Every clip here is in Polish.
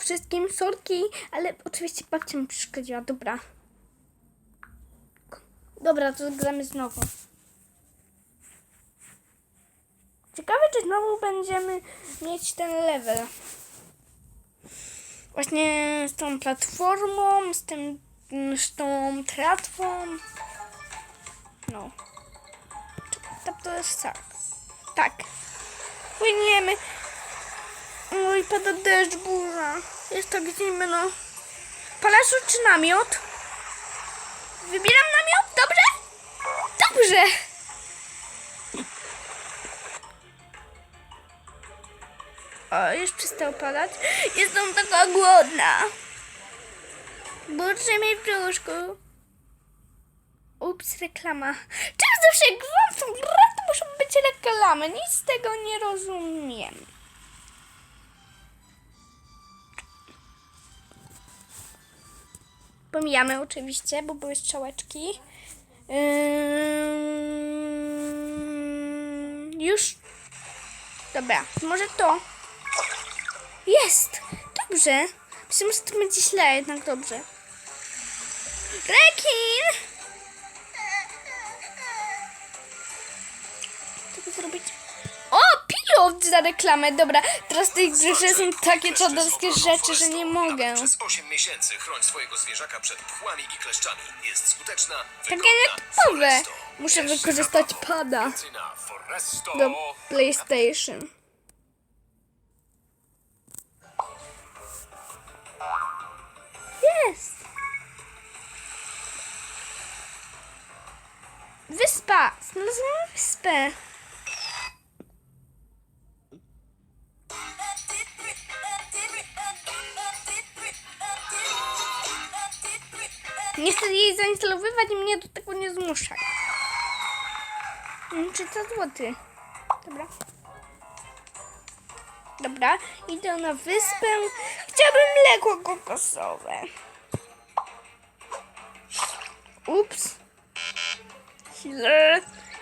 wszystkim, sorki, ale oczywiście babcia mi przeszkodziła, dobra. Dobra, to gramy znowu. Ciekawe, czy znowu będziemy mieć ten level. Właśnie z tą platformą, z tym, z tą tratwą. No. Tak to jest tak. Tak. Płyniemy. Oj, pada deszcz, burza. Jest tak zimno. no. Parasol czy namiot? Wybieram namiot, dobrze? Dobrze. O, już przestał padać. Jestem taka głodna. Burczy mi w brzuszku. Ups, reklama. Czemu zawsze jak to muszą być reklamy? Nic z tego nie rozumiem. Pomijamy oczywiście, bo były strzałeczki. Ym, Już? Dobra, może to. Jest! Dobrze. Myślę, że to będzie źle, jednak dobrze. Rekin! Co zrobić? Pilot za reklamę. Dobra, teraz tej grze są takie czaderskie rzeczy, że nie mogę. Przez 8 miesięcy chroń swojego zwierzaka przed pchłami i kleszczami. Jest skuteczna, Takie. Foresto. Muszę wykorzystać pada do PlayStation. Jest! Wyspa! Znalazłam wyspę. Nie chcę jej zainstalowywać i mnie do tego nie zmuszać. Mm, Czy to złoty? Dobra. Dobra, idę na wyspę. Chciałabym mleko kokosowe. Ups. Źle.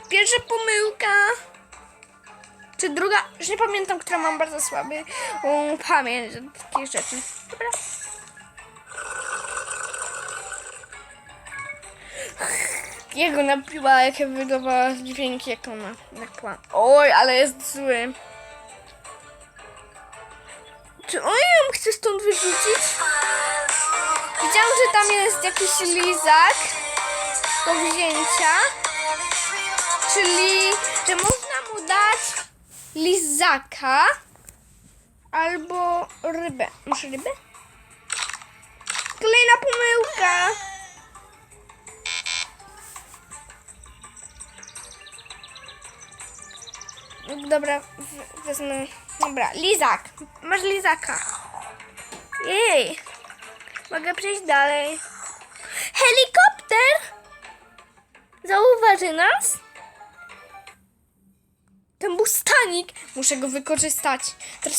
Pierwsza pomyłka. Czy druga? Już nie pamiętam, która mam bardzo słaby um, pamięć takich rzeczy. Dobra. Jego napiła, jakie wydawała dźwięki, jak ona nakła. Oj, ale jest zły. Czy on ją chce stąd wyrzucić? Widziałam, że tam jest jakiś lizak do wzięcia. Czyli, że można mu dać lizaka albo rybę. Może rybę? Dobra, wezmę. Dobra, lizak. Masz lizaka. Jej. Mogę przejść dalej. Helikopter! Zauważy nas? Ten był stanik. Muszę go wykorzystać. Teraz